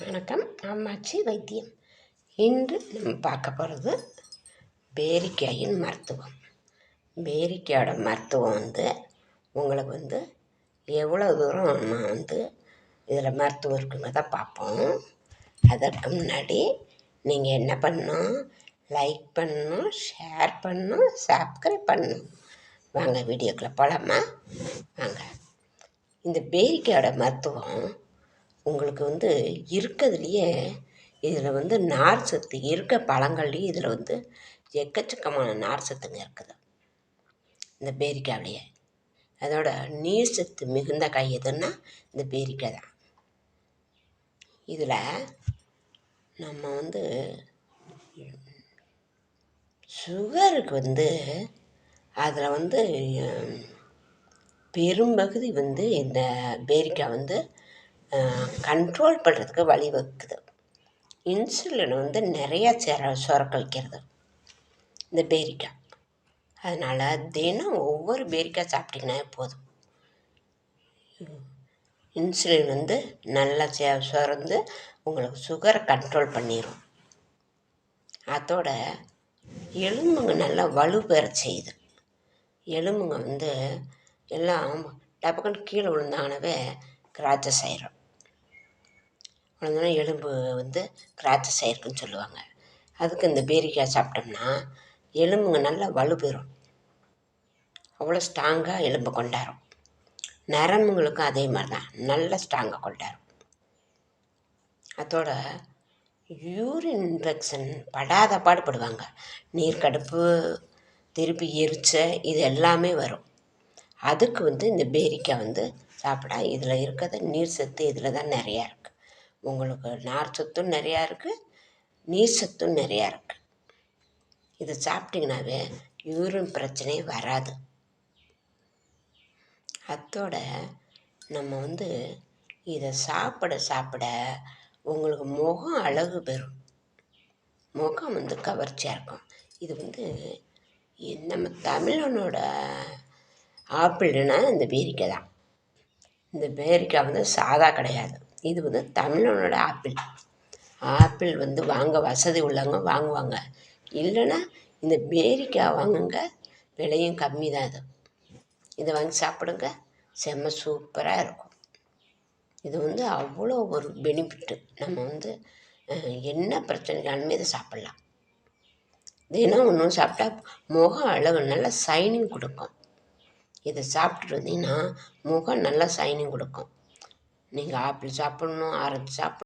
வணக்கம். அம்மாச்சி வைத்தியம். இன்று நம்ம பார்க்க போகிறது பேரிக்காயின் மருத்துவம். பேரிக்காயோட மருத்துவம் வந்து உங்களுக்கு வந்து எவ்வளோ தூரம் நம்ம வந்து இதில் மருத்துவம் இருக்குங்கிறத பார்ப்போம். அதற்கு முன்னாடி நீங்கள் என்ன பண்ணணும்? லைக் பண்ணணும் ஷேர் பண்ணணும் சப்ஸ்கிரைப் பண்ணணும். வாங்க வீடியோக்குள்ளே போகலாமா வாங்க. இந்த பேரிக்காயோட மருத்துவம் உங்களுக்கு வந்து இருக்கிறதுலையே இதில் வந்து நார் சத்து இருக்க பழங்கள்லேயும் இதில் வந்து எக்கச்சக்கமான நார் சத்துங்க இருக்குது. இந்த பேரிக்காவிலேயே. அதோட நீர் சத்து மிகுந்த காய் எதுன்னா இந்த பேரிக்காய் தான். இதில் நம்ம வந்து சுகருக்கு வந்து அதில் வந்து பெரும்பகுதி வந்து இந்த பேரிக்காய் வந்து கண்ட்ரோல் பண்ணுறதுக்கு வழிவகுக்குது இன்சுலின் வந்து நிறையா சேர சுரக்க வைக்கிறது இந்த பேரிக்காய் அதனால் தினம் ஒவ்வொரு பேரிக்காய் சாப்பிட்டிங்கன்னா போதும். இன்சுலின் வந்து நல்லா சே சுரந்து உங்களுக்கு சுகரை கண்ட்ரோல் பண்ணிடும் அதோட எலும்புங்க நல்லா வலுப்பெற செய்யுது. எலும்புங்க வந்து எல்லாம் டப்புக்குன்னு கீழே விழுந்தாங்கனாவே கிராச்சஸ் ஆயிரும். விழுந்தோன்னா எலும்பு வந்து கிராச்சஸ் ஆயிருக்குன்னு சொல்லுவாங்க. அதுக்கு இந்த பேரிக்காய் சாப்பிட்டோம்னா எலும்புங்க நல்லா வலுப்பெறும் அவ்வளோ ஸ்ட்ராங்காக எலும்பு கொண்டாடும் நரம்புங்களுக்கும் அதே மாதிரி தான் நல்ல ஸ்ட்ராங்காக கொண்டாடும் அதோட யூரின் இன்ஃபெக்ஷன் படாத பாடுபடுவாங்க நீர் கடுப்பு திருப்பி எரிச்ச இது எல்லாமே வரும். அதுக்கு வந்து இந்த பேரிக்காய் வந்து சாப்பிட. இதில் இருக்கிறது நீர் சத்து இதில் தான் நிறையா இருக்குது உங்களுக்கு நார் சத்தும் நிறையா இருக்குது நீர் சத்தும் நிறையா இருக்குது இதை சாப்பிட்டிங்கனாவே யூரின் பிரச்சனையே வராது. அத்தோட நம்ம வந்து இதை சாப்பிட சாப்பிட உங்களுக்கு முகம் அழகு பெறும். முகம் வந்து கவர்ச்சியாக இருக்கும். இது வந்து நம்ம தமிழனோட ஆப்பிள்னா இந்த பேரிக்காய் தான். இந்த பேரிக்காய் வந்து சாதா கிடையாது. இது வந்து தமிழனோட ஆப்பிள். ஆப்பிள் வந்து வாங்க வசதி உள்ளவங்க வாங்குவாங்க. இல்லைன்னா இந்த பேரிக்காய் வாங்குங்க விலையும் கம்மி தான் இது. இதை வாங்கி சாப்பிடுங்க செம்ம சூப்பராக இருக்கும். இது வந்து அவ்வளோ ஒரு பெனிஃபிட்டு நம்ம வந்து என்ன பிரச்சனைக்காலுமே இதை சாப்பிட்லாம். தினம் ஒன்றும் சாப்பிட்டா முகம் அழகு நல்லா சைனிங் கொடுக்கும். இதை சாப்பிட்டுட்டு வந்தீங்கன்னா முகம் நல்லா சைனிங் கொடுக்கும். நீங்கள் ஆப்பிள் சாப்பிட்ணும் ஆரஞ்சு சாப்பிட்ணும்.